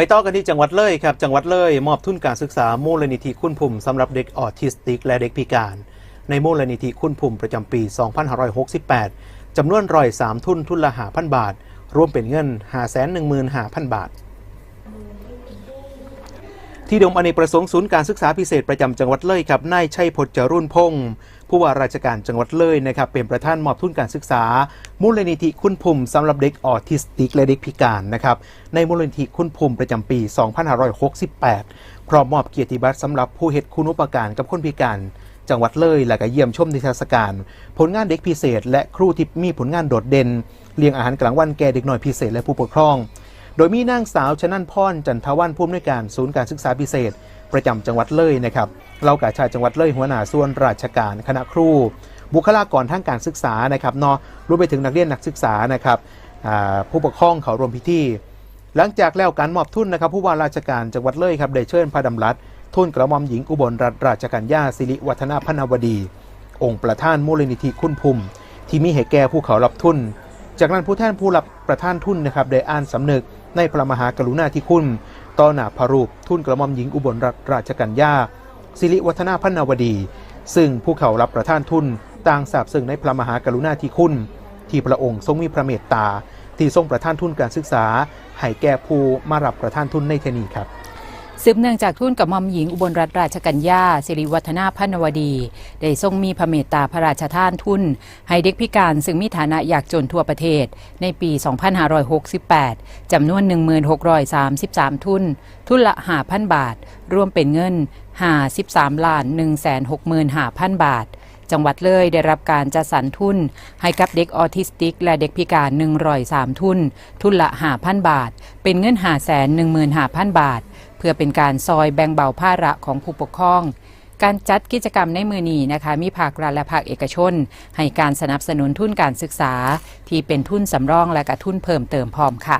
ไปต่อกันที่จังหวัดเลยครับ จังหวัดเลยมอบทุนการศึกษามูลนิธิคุณภูมิสำหรับเด็กออทิสติก และเด็กพิการ ในมูลนิธิคุณภูมิประจำปี 2568จำนวนร้อยสามทุนทุนละหาพันบาท รวมเป็นเงิน5 1 5 0 0 0บาท ที่ดมอเนกประสงค์ศูนย์การศึกษาพิเศษประจำจังหวัดเลยครับนายชัยพจน์จรุ่นพงศ์ผู้ว่าราชการจังหวัดเลยนะครับเป็นประธานมอบทุนการศึกษา มูลนิธิคุณภูมิสำหรับเด็กออทิสติกและเด็กพิการนะครับในมูลนิธิคุณภูมิประจำปี 2568 พร้อมมอบเกียรติบัตรสำหรับผู้เฮ็ดคุณอุปการกับคนพิการจังหวัดเลยและก็เยี่ยมชมนิทรรศการ ผลงานเด็กพิเศษ และครูที่มีผลงานโดดเด่นเลี้ยงอาหารกลางวันแก่เด็กน้อยพิเศษและผู้ปกครอง โดยมีนางสาวชนันพรจันทวันผู้อำนวยการศูนย์การศึกษาพิเศษ ประจำจังหวัดเลยนะครับเรากาชาจังหวัดเลยหัวหน้าส่วนราชการคณะครู บุคลากรทางการศึกษานะครับนาะรวมไปถึงนักเรียนนักศึกษานะครับผู้ปกครองเขารวมพิธี หลังจากแล้วการมอบทุนนะครับผู้ว่าราชการจังหวัดเลยครับได้เชิญพระดำรัสทุนกระหม่อมหญิงอุบลรัตนราชกัญญาสิริวัฒนาพนาวดี องค์ประธานมูลนิธิคุณภูมิที่มีให้แก่ผู้เขารับทุน จากนั้นผู้แทนผู้รับประทานทุนนะครับได้อ่านสำนึก ในพระมหากรุณาธิคุณต่อหน้าพระรูปทุ่นกระหม่อมหญิงอุบลรัตนราชกัญญาสิริวัฒนาพันาวดี ซึ่งผู้เขารับประทานทุนต่างสาบซึ่งในพระมหากรุณาธิคุณ ที่พระองค์ทรงมีพระเมตตา ที่ทรงประทานทุนการศึกษาให้แก่ผู้มารับประทานทุนในเทนีครับ สืบเนื่องจากทุนกับมอมหญิงอุบลรัตนราชกัญญาสิริวัฒนาพันวดี ได้ทรงมีพระเมตตาพระราชทานทุน ให้เด็กพิการซึ่งมีฐานะยากจนทั่วประเทศ ในปี 2568 จำนวน 1633 ทุน ทุนละ 5,000 บาท รวมเป็นเงิน 53ล้าน165,000 บาทจังหวัดเลยได้รับการจัดสรรทุน ให้กับเด็กออทิสติก และเด็กพิการ103ทุน ทุนละ 5,000 บาท เป็นเงิน 515,000 บาท เพื่อเป็นการซอยแบ่งเบาภาระของผู้ปกครอง การจัดกิจกรรมในมือนี้นะคะ มีภาครัฐและภาคเอกชน ให้การสนับสนุนทุนการศึกษา ที่เป็นทุนสำรองและกระทุนเพิ่มเติมพร้อมค่ะ